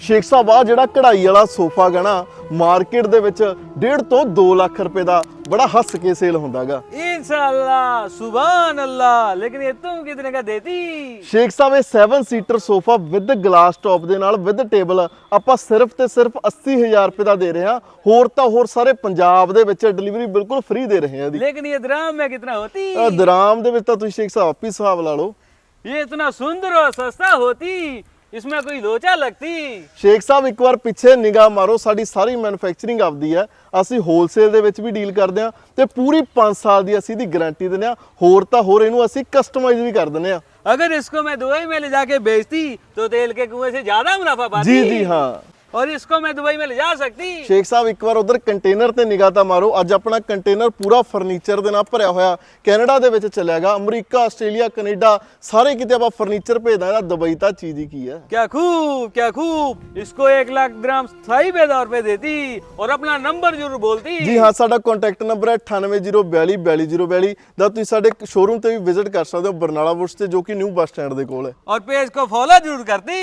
ਸ਼ੇਖ ਸਾਹਿਬ ਆ ਜਿਹੜਾ ਕਢਾਈ ਵਾਲਾ ਸੋਫਾ ਗਾ ਨਾ ਮਾਰਕੀਟ ਦੇ ਵਿੱਚ 1.5 ਤੋਂ 2 ਲੱਖ ਰੁਪਏ ਦਾ ਬੜਾ ਹੱਸ ਕੇ ਸੇਲ ਹੁੰਦਾਗਾ इंशाल्लाह सुभान अल्लाह लेकिन ये तुम कितने का देती ਸ਼ੇਖ ਸਾਹਿਬ ਇਹ 7 seater sofa with glass top ਦੇ ਨਾਲ ਵਿਦ ਟੇਬਲ ਆਪਾਂ ਸਿਰਫ ਤੇ ਸਿਰਫ 80000 ਰੁਪਏ ਦਾ ਦੇ ਰਹੇ ਹਾਂ ਹੋਰ ਤਾਂ ਹੋਰ ਸਾਰੇ ਪੰਜਾਬ ਦੇ ਵਿੱਚ ਡਿਲੀਵਰੀ ਬਿਲਕੁਲ ਫ੍ਰੀ ਦੇ ਰਹੇ ਹਾਂ ਇਹਦੀ लेकिन ये द्राम में कितना होती ਅਹ ਦਰਾਮ ਦੇ ਵਿੱਚ ਤਾਂ ਤੁਸੀਂ ਸ਼ੇਖ ਸਾਹਿਬ ਆਪੀ ਹਿਸਾਬ ਲਾ ਲਓ ये इतना सुंदर और सस्ता होती इसमें कोई लोचा लगती ਸ਼ੇਖ ਸਾਹਿਬ ਇੱਕ ਵਾਰ ਪਿੱਛੇ ਨਿਗਾਹ ਮਾਰੋ ਸਾਡੀ ਸਾਰੀ ਮੈਨੂਫੈਕਚਰਿੰਗ ਆਪਦੀ ਹੈ ਅਸੀਂ ਹੋਲਸੇਲ ਦੇ ਵਿੱਚ ਵੀ ਡੀਲ ਕਰਦੇ ਹਾਂ ਤੇ ਪੂਰੀ 5 ਸਾਲ ਦੀ ਅਸੀਂ ਦੀ ਗਾਰੰਟੀ ਦਿੰਦੇ ਹਾਂ ਹੋਰ ਤਾਂ ਹੋਰ ਇਹਨੂੰ ਅਸੀਂ ਕਸਟਮਾਈਜ਼ ਵੀ ਕਰ ਦਿੰਦੇ ਹਾਂ अगर इसको मैं दुबई में ले जाके बेचती तो तेल के कुएं से ज्यादा मुनाफा पाती ਜੀ ਜੀ ਹਾਂ और इसको मैं दुबई में ले जा सकती ਸ਼ੇਖ ਸਾਹਿਬ ਇੱਕ ਵਾਰ ਉਧਰ ਕੰਟੇਨਰ ਤੇ ਨਿਗਾਹ ਤਾਂ ਮਾਰੋ ਅੱਜ ਆਪਣਾ ਕੰਟੇਨਰ ਪੂਰਾ ਫਰਨੀਚਰ ਦੇ ਨਾਲ ਭਰਿਆ ਹੋਇਆ ਕੈਨੇਡਾ ਦੇ ਵਿੱਚ ਚੱਲਿਆਗਾ ਅਮਰੀਕਾ ਆਸਟ੍ਰੇਲੀਆ ਕੈਨੇਡਾ ਸਾਰੇ ਕਿਤੇ ਆਪਾਂ ਫਰਨੀਚਰ ਭੇਜਦਾ ਇਹਦਾ ਦੁਬਈ ਤਾਂ ਚੀਜ਼ ਹੀ ਕੀ ਹੈ क्या खूब क्या खूब इसको एक लाख ग्राम सही बेदौर पे देती और अपना नंबर जरूर बोलती ਜੀ ਹਾਂ ਸਾਡਾ ਕੰਟੈਕਟ ਨੰਬਰ ਹੈ 9804242042 ਦਾ ਤੁਸੀਂ ਸਾਡੇ ਸ਼ੋਰੂਮ ਤੇ ਵੀ ਵਿਜ਼ਿਟ ਕਰ ਸਕਦੇ ਹੋ ਬਰਨਾਲਾ ਵੁਡਸ ਤੇ ਜੋ ਕਿ ਨਿਊ ਬੱਸ ਸਟੈਂਡ ਦੇ ਕੋਲ ਹੈ और पेज को फॉलो जरूर करती